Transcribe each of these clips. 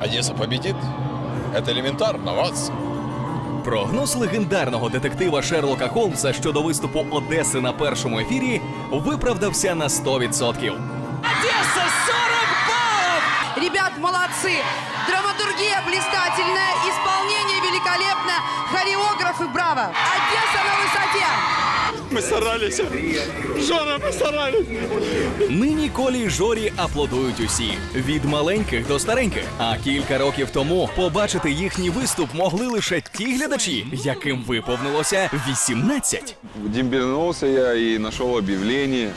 Одесса победит. Это элементарно, вас. Прогноз легендарного детектива Шерлока Холмса щодо виступу Одеси на першому ефірі виправдався на 100%. Ребят, молодцы! Драматургия блистательная, исполнение великолепное, хореографы браво! Одесса на высоте! Мы старались. Жора, мы старались. Нині Колі й Жорі аплодують усі від маленьких до стареньких. А кілька років тому побачити їхній виступ могли лише ті глядачі, яким виповнилося 18. Дембельнулся я и нашел объявление.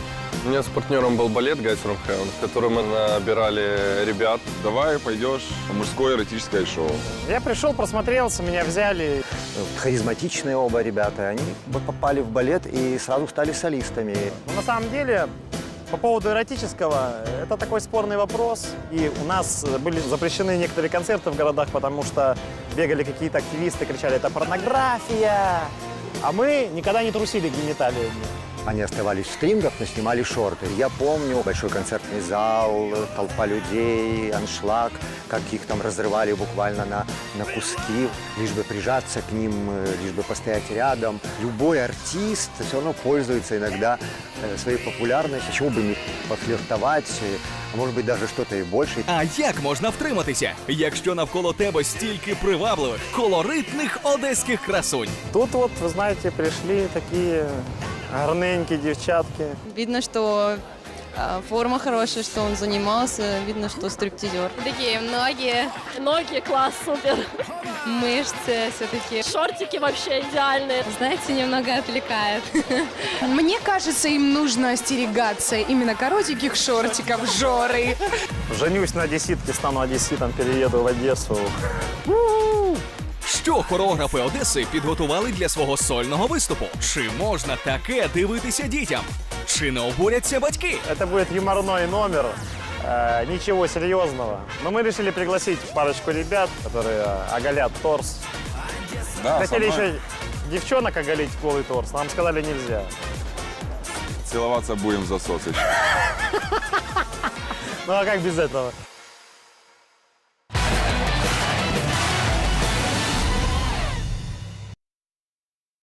У меня с партнером был балет Guys from Heaven, в котором мы набирали ребят. Давай пойдешь в мужское эротическое шоу. Я пришел, просмотрелся, меня взяли. харизматичные оба ребята. Они попали в балет и сразу стали солистами. Но на самом деле, по поводу эротического, это такой спорный вопрос. И у нас были запрещены некоторые концерты в городах, потому что бегали какие-то активисты, кричали, это порнография. А мы никогда не трусили гениталиями. Они оставались в стрингах, но снимали шорты. Я помню большой концертный зал, толпа людей, аншлаг, как их там разрывали буквально на, на куски, лишь бы прижаться к ним, э, лишь бы постоять рядом. Любой артист все равно пользуется иногда э, своей популярностью, чего бы не пофлиртовать, э, а может быть даже что-то и больше. А як можна втриматися, якщо навколо тебе стільки привабливих, колоритних одеських красунь? Тут вот, вы знаете, пришли такие гарненькие девчатки. Видно, что а, форма хорошая, что он занимался, видно, что стриптизер. Такие ноги, ноги класс, супер. Мышцы все-таки. Шортики вообще идеальные. Знаете, немного отвлекает. Мне кажется, им нужно остерегаться именно коротеньких шортиков Жоры. Женюсь на одесситке, стану одесситом, перееду в Одессу. Що хореографи Одеси підготували для свого сольного виступу? Чи можна таке дивитися дітям? Чи не обуряться батьки? Это будет юморной номер, э, ничего серьезного. Но мы решили пригласить парочку ребят, которые э, оголят торс. Да, Хотели со мной еще девчонок оголить голый торс, нам сказали нельзя. Целоваться будем за сосочку. Ну а как без этого?